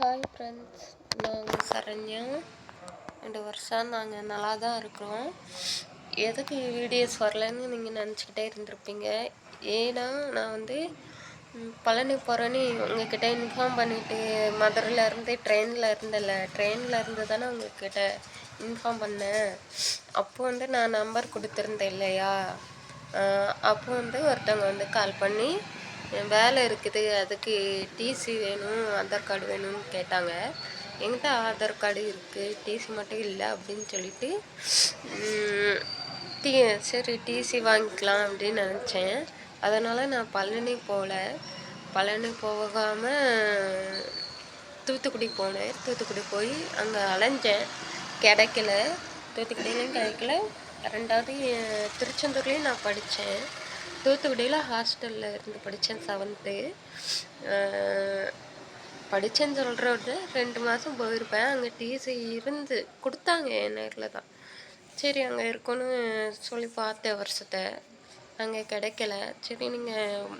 Hi friends நாங்கள் சரண்யா. ரெண்டு வருஷம் நாங்கள் நல்லா தான் இருக்கிறோம். எதுக்கு வீடியோஸ் வரலன்னு நீங்கள் நினச்சிக்கிட்டே இருந்திருப்பீங்க. ஏன்னா நான் வந்து பழனி போகிறேன்னு உங்ககிட்ட இன்ஃபார்ம் பண்ணிட்டு மதுரையில் இருந்து ட்ரெயினில் இருந்தல ட்ரெயினில் இருந்து தானே உங்ககிட்ட இன்ஃபார்ம் பண்ணேன். அப்போ வந்து நான் நம்பர் கொடுத்துருந்தேன் இல்லையா? அப்போ வந்து ஒருத்தவங்க வந்து கால் பண்ணி என் வேலை இருக்குது அதுக்கு டிசி வேணும் ஆதார் கார்டு வேணும்னு கேட்டாங்க. என்கிட்ட ஆதார் கார்டு இருக்குது டிசி மட்டும் இல்லை அப்படின்னு சொல்லிட்டு டி சரி டிசி வாங்கிக்கலாம் அப்படின்னு நினச்சேன். அதனால் நான் பழனி போகல. பழனி போகாமல் தூத்துக்குடி போனேன். தூத்துக்குடி போய் அங்கே அலைஞ்சேன். கிடைக்கல. தூத்துக்குடியிலையும் கிடைக்கல. ரெண்டாவது திருச்செந்தூர்லேயும் நான் படித்தேன் தூத்துக்குடியில் ஹாஸ்டலில் இருந்து படித்தேன் செவன்த்து படித்தேன்னு சொல்கிறத ரெண்டு மாதம் போயிருப்பேன். அங்கே டிசி இருந்து கொடுத்தாங்க என் நேரில் தான். சரி அங்கே இருக்கோன்னு சொல்லி பார்த்தேன் வருஷத்தை. அங்கே கிடைக்கல. சரி நீங்கள்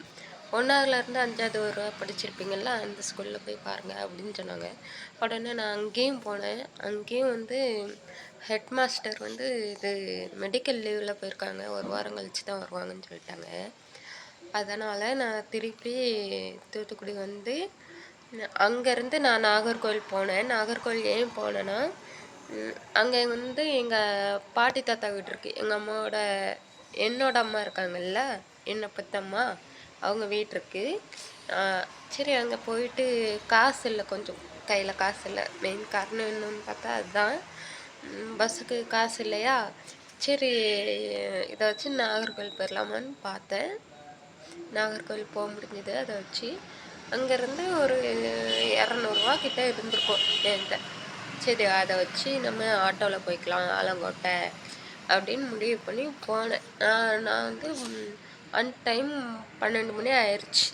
ஒன்றாவதுலேருந்து அஞ்சாவது ஒரு படிச்சிருப்பீங்கள்ல அந்த ஸ்கூலில் போய் பாருங்கள் அப்படின்னு சொன்னாங்க. உடனே நான் அங்கேயும் போனேன். அங்கேயும் வந்து ஹெட் மாஸ்டர் வந்து இது மெடிக்கல் லீவில் போயிருக்காங்க. ஒரு வாரம் கழிச்சு தான் வருவாங்கன்னு சொல்லிட்டாங்க. அதனால் நான் திருப்பி தூத்துக்குடி வந்து அங்கேருந்து நான் நாகர்கோவில் போனேன். நாகர்கோவில் ஏன் போனேன்னா அங்கே வந்து எங்கள் பாட்டி தாத்தா வீடு இருக்குது எங்கள் அம்மாவோட என்னோட அம்மா இருக்காங்கல்ல என்னை பத்தம்மா அவங்க வீடு இருக்குது சரி அங்கே போயிட்டு காசு இல்லை கொஞ்சம் கையில் காசு இல்லை மெயின் காரணம் என்னன்னு பார்த்தா அதுதான். பஸ்ஸுக்கு காசு இல்லையா? சரி இதை வச்சு நாகர்கோவில் போயிடலாமான்னு பார்த்தேன். நாகர்கோவில் போக முடிஞ்சது அதை வச்சு. அங்கேருந்து ஒரு இரநூறுவா கிட்ட இருந்திருக்கும் என்கிட்ட. சரி அதை வச்சு நம்ம ஆட்டோவில் போய்க்கலாம் ஆலங்கோட்டை அப்படின்னு முடிவு பண்ணி போனேன். நான் நான் வந்து அன் டைம் பன்னெண்டு மணி ஆயிடுச்சு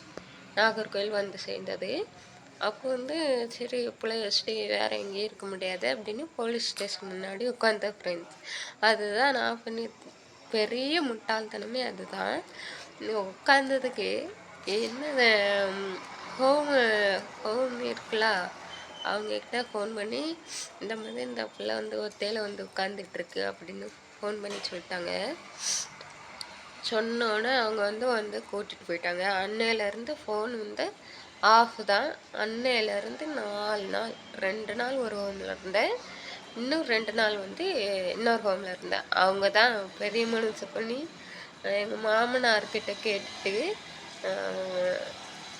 நாகர்கோவில் வந்து சேர்ந்தது. அப்போ வந்து சரி பிள்ளைய வச்சுட்டு வேறு எங்கேயும் இருக்க முடியாது அப்படின்னு போலீஸ் ஸ்டேஷன் முன்னாடி உட்காந்த ஃப்ரெண்ட்ஸ் அதுதான் நான் பண்ணி பெரிய முட்டாள்தனமே அதுதான். உட்காந்ததுக்கு என்ன ஹோம் ஹோம் இருக்குல்ல அவங்கக்கிட்ட ஃபோன் பண்ணி இந்த மாதிரி இந்த பிள்ளை வந்து ஒத்தையில் வந்து உட்காந்துட்டு இருக்கு அப்படின்னு ஃபோன் பண்ணி சொல்லிட்டாங்க. சொன்னோன்னே அவங்க வந்து வந்து கூட்டிகிட்டு போயிட்டாங்க. அன்னையிலேருந்து ஃபோன் வந்து ஆஃப் தான். அன்னையிலேருந்து நாலு நாள் ரெண்டு நாள் ஒரு ஹோமில் இருந்தேன். இன்னும் ரெண்டு நாள் வந்து இன்னொரு ஹோமில் இருந்தேன். அவங்க தான் பெரிய மனசு பண்ணி எங்கள் மாமனார்கிட்ட கேட்டுட்டு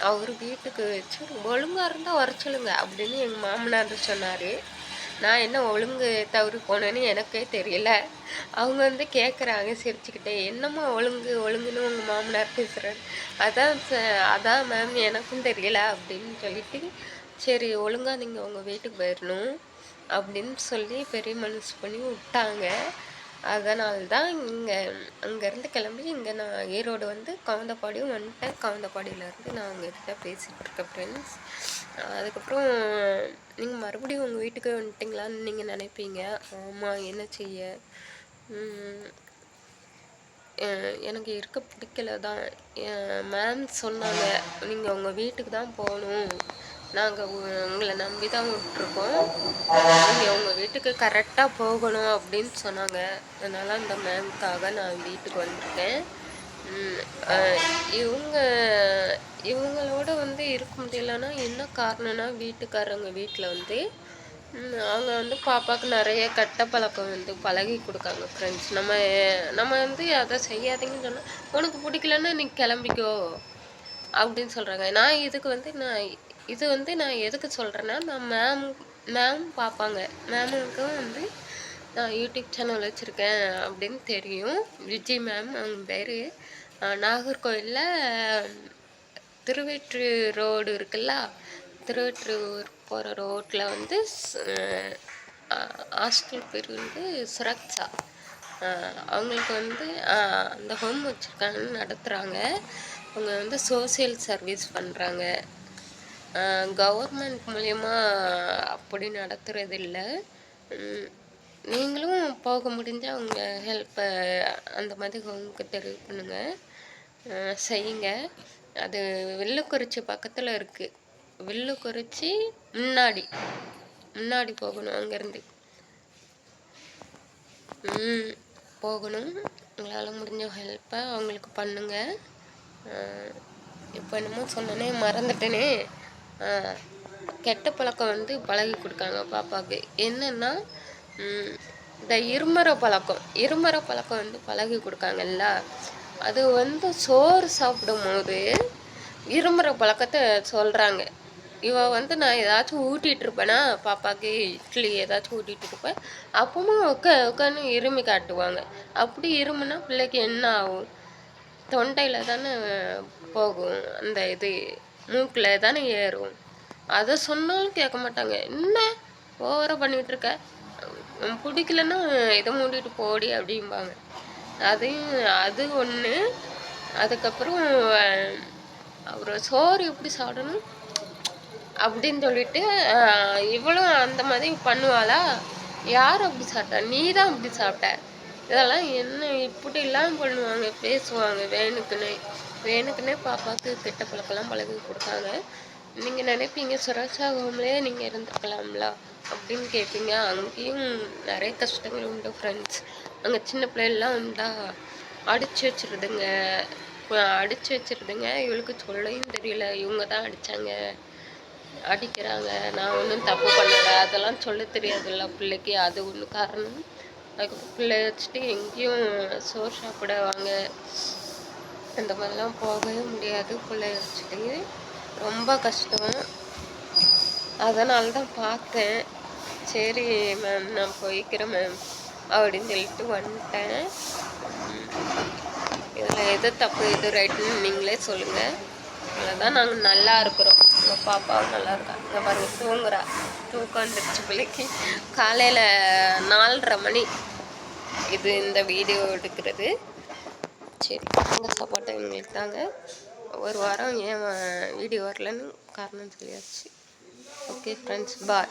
அவர் வீட்டுக்கு வச்சு ஒழுங்காக இருந்தால் வர சொல்லுங்க அப்படின்னு எங்கள் மாமனார் சொன்னார். நான் என்ன ஒழுங்கு தவறு போனேன்னு எனக்கே தெரியல. அவங்க வந்து கேட்குறாங்க சிரிச்சுக்கிட்டே என்னம்மா ஒழுங்கு ஒழுங்குன்னு உங்கள் மாமனார் பேசுகிறாரு அதான் ச- அதான் மேம் எனக்கும் தெரியல அப்படின்னு சொல்லிட்டு சரி ஒழுங்காக நீங்கள் உங்கள் வீட்டுக்கு போயிடணும் அப்படின்னு சொல்லி பெரிய மனசு பண்ணி விட்டாங்க. அதனால தான் இங்கே அங்கேருந்து கிளம்பி இங்கே நான் ஈரோடு வந்து கவுந்தப்பாடியும் வந்துட்டேன். கவுந்தப்பாடியிலேருந்து நான் உங்ககிட்ட பேசிகிட்டு இருக்கேன் ஃப்ரெண்ட்ஸ் அதுக்கப்புறம் நீங்கள் மறுபடியும் உங்கள் வீட்டுக்கு வந்துட்டிங்களான்னு நீங்கள் நினைப்பீங்க. ஆமாம் என்ன செய்ய? எனக்கு இருக்க பிடிக்கல தான். மேம் சொன்னாங்க நீங்கள் உங்கள் வீட்டுக்கு தான் போகணும். நாங்கள் உங்களை நம்பி தான் விட்டுருக்கோம். நீங்கள் உங்கள் வீட்டுக்கு கரெக்டாக போகணும் அப்படின்னு சொன்னாங்க. அதனால் அந்த மேம்க்காக நான் வீட்டுக்கு வந்திருக்கேன் இவங்க இவங்களோட வந்து இருக்க முடியலன்னா என்ன காரணம்னா வீட்டுக்காரங்க வீட்டில் வந்து அவங்க வந்து பாப்பாவுக்கு நிறைய கெட்ட பழக்கம் வந்து பழகி கொடுக்காங்க ஃப்ரெண்ட்ஸ் நம்ம நம்ம வந்து அதை செய்யாதீங்கன்னு சொன்னால் உனக்கு பிடிக்கலன்னா நீ கிளம்பிக்கோ அப்படின்னு சொல்கிறாங்க நான் இதுக்கு வந்து நான் இது வந்து நான் எதுக்கு சொல்கிறேன்னா நான் மேம் மேம் பார்ப்பாங்க மேமுக்கும் வந்து நான் யூடியூப் சேனல் வச்சுருக்கேன் அப்படின்னு தெரியும். விஜய் மேம் அவங்க பேர். நாகர்கோவிலில் திருவெற்று ரோடு இருக்குல்ல திருவெற்றூர் போகிற ரோட்டில் வந்து ஹாஸ்டல் பேர் வந்து சுரக்ஷா. அவங்களுக்கு வந்து அந்த ஹோம் வச்சுருக்காங்கன்னு நடத்துகிறாங்க அவங்க வந்து சோசியல் சர்வீஸ் பண்ணுறாங்க கவர்மெண்ட் மூலயமா அப்படி நடத்துறது இல்லை நீங்களும் போக முடிஞ்சால் உங்கள் ஹெல்ப்பை அந்த மாதிரி உங்களுக்கு தெரிவு பண்ணுங்கள் செய்யுங்க. அது வில்லுக்குறிச்சி பக்கத்தில் இருக்குது வில்லுக்குறிச்சி முன்னாடி. முன்னாடி போகணும் அங்கேருந்து. ம் போகணும். உங்களால் முடிஞ்ச ஹெல்ப்பை அவங்களுக்கு பண்ணுங்க. இப்போ என்னமோ சொன்னனே மறந்துட்டேனே. கெட்ட பழக்கம் வந்து பழகி கொடுக்காங்க பாப்பாவுக்கு. என்னென்னா இந்த இருமர பழக்கம் இருமர பழக்கம் வந்து பழகி கொடுக்காங்கல்ல அது வந்து சோறு சாப்பிடும்போது இருமுறை பழக்கத்தை சொல்கிறாங்க இவ வந்து நான் ஏதாச்சும் ஊட்டிகிட்டு இருப்பேனா பாப்பாக்கு இட்லி ஏதாச்சும் ஊட்டிகிட்டு இருப்பேன் அப்பவும் உட்கா உட்காந்து இருமி காட்டுவாங்க. அப்படி இருமுன்னா பிள்ளைக்கு என்ன ஆகும்? தொண்டையில் தானே போகும் அந்த இது மூக்கில் தானே ஏறும். அதை சொன்னாலும் கேட்க மாட்டாங்க. என்ன ஓவராக பண்ணிகிட்ருக்க பிடிக்கலன்னா இதை மூடிட்டு போடி அப்படிம்பாங்க. அதையும் அது ஒன்று அதுக்கப்புறம் அவர் சோறு எப்படி சாப்பிடணும் அப்படின்னு சொல்லிட்டு இவளும் அந்த மாதிரி பண்ணுவாளா? யார் அப்படி சாப்பிட்டா? நீ தான் அப்படி சாப்பிட்ட. இதெல்லாம் என்ன இப்படிலாம் பண்ணுவாங்க பேசுவாங்க. வேணுக்குன்னே வேணுக்குன்னே பாப்பாவுக்கு கெட்ட பழக்கம்லாம் பழகி கொடுத்தாங்க. நீங்கள் நினைப்பீங்க சுரக்ஷா ஹோம்லேயே நீங்கள் இருந்துக்கலாம்ல அப்படின்னு கேட்பீங்க அங்கேயும் நிறைய கஷ்டங்கள் உண்டு ஃப்ரெண்ட்ஸ் அங்கே சின்ன பிள்ளைகள்லாம் உண்டா அடித்து வச்சிருதுங்க. அடித்து வச்சிருதுங்க. இவளுக்கு சொல்லவும் தெரியல. இவங்க தான் அடித்தாங்க அடிக்கிறாங்க. நான் ஒன்றும் தப்பு பண்ணலை. அதெல்லாம் சொல்ல தெரியாதுல்ல பிள்ளைக்கு. அது ஒன்று காரணம். அதுக்கப்புறம் பிள்ளைய வச்சுட்டு எங்கேயும் சோறு சாப்பிட வாங்க. அந்த மாதிரிலாம் போகவே முடியாது. பிள்ளைய வச்சுட்டு ரொம்ப கஷ்டம். அதனால தான் பார்த்தேன். சரி மேம் நான் போய்க்கிறேன் மேம் அப்படின்னு சொல்லிட்டு வந்துட்டேன். இதில் எது தப்பு எது ரைட்டுன்னு நீங்களே சொல்லுங்கள் இதில் தான் நாங்கள் நல்லா இருக்கிறோம். எங்கள் பாப்பாவும் நல்லா இருக்கா? இங்கே பாருங்க தூங்குறா. தூக்கம் வந்துருச்சு பிள்ளைக்கு. காலையில் நாலரை மணி இது இந்த வீடியோ எடுக்கிறது. சரி உங்கள் சப்போர்ட்டை எங்களுக்கு தாங்க. ஒரு வாரம் ஏன் வீடியோ வரலன்னு காரணம் சொல்லியாச்சு. Okay friends bye